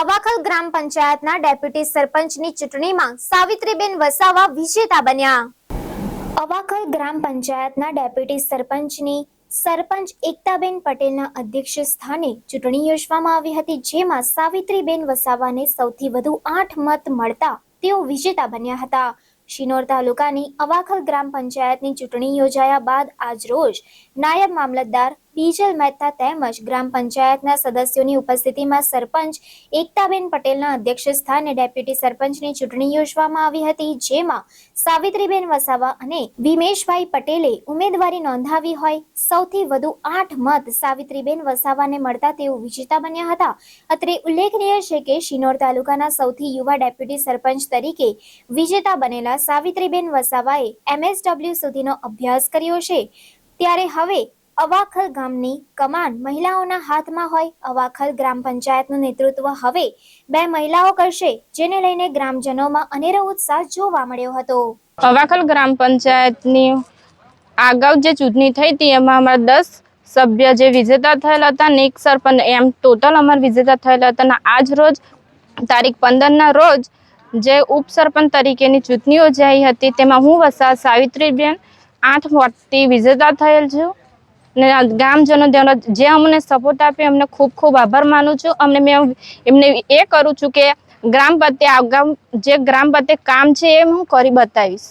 અવાખલ ગ્રામ પંચાયતના ડેપ્યુટી સરપંચની ચૂંટણીમાં સાવિત્રીબેન વસાવા વિજેતા બન્યા. અવાખલ ગ્રામ પંચાયતના ડેપ્યુટી સરપંચની સરપંચ એકતાબેન પટેલના અધ્યક્ષ સ્થાને ચૂંટણી યોજવામાં આવી હતી, જેમાં સાવિત્રીબેન વસાવાને સૌથી વધુ આઠ મત મળતા તેઓ વિજેતા બન્યા હતા. શિનોર તાલુકાની અવાખલ ગ્રામ પંચાયતની ચૂંટણી યોજાયા બાદ આજ રોજ નાયબ મામલતદાર બીજલ મહેતા તેમજ ગ્રામ પંચાયતના સદસ્યોની ઉપસ્થિતિમાં સરપંચ એકતાબેન પટેલના અધ્યક્ષ સ્થાને ડેપ્યુટી સરપંચની ચૂંટણી યોજવામાં આવી હતી, જેમાં સાવિત્રીબેન વસાવા અને વિમેશભાઈ પટેલે ઉમેદવારી નોંધાવી હોય, સૌથી વધુ આઠ મત સાવિત્રીબેન વસાવાને મળતા તેઓ વિજેતા બન્યા હતા. અત્રે ઉલ્લેખનીય છે કે શિનોર તાલુકાના સૌથી યુવા ડેપ્યુટી સરપંચ તરીકે વિજેતા બનેલા સાવિત્રીબેન વસાવાએ એમએસડબલ્યુ સુધીનો અભ્યાસ કર્યો છે. ત્યારે હવે અવાખલ ગામની કમાન મહિલાઓના હાથમાં હોય અવાખલ ગ્રામ પંચાયતનું નેતૃત્વ હવે બે મહિલાઓ કરશે, જેને લઈને ગ્રામજનોમાં અનેરો ઉત્સાહ જોવા મળ્યો હતો. અવાખલ ગ્રામ પંચાયતની અગાઉ જે ચૂંટણી થઈ હતી, એમાં અમારા દસ સભ્ય જે વિજેતા થયેલા હતા, ને એક સરપંચ, એમ ટોટલ અમારા વિજેતા થયેલા હતા અને આજ રોજ તારીખ પંદરના રોજ જે ઉપસરપંચ તરીકેની ચૂંટણી યોજાઈ હતી, તેમાં હું વસા સાવિત્રીબેન આઠ વોટથી વિજેતા થયેલ છું. ને ગામજનો જે અમને સપોર્ટ આપે, એમને ખૂબ ખૂબ આભાર માનું છું. અમને મેં એમને એ કરું છું કે ગ્રામ પ્રત્યે આગામ જે ગ્રામ પ્રત્યે કામ છે, એ હું કરી બતાવીશ.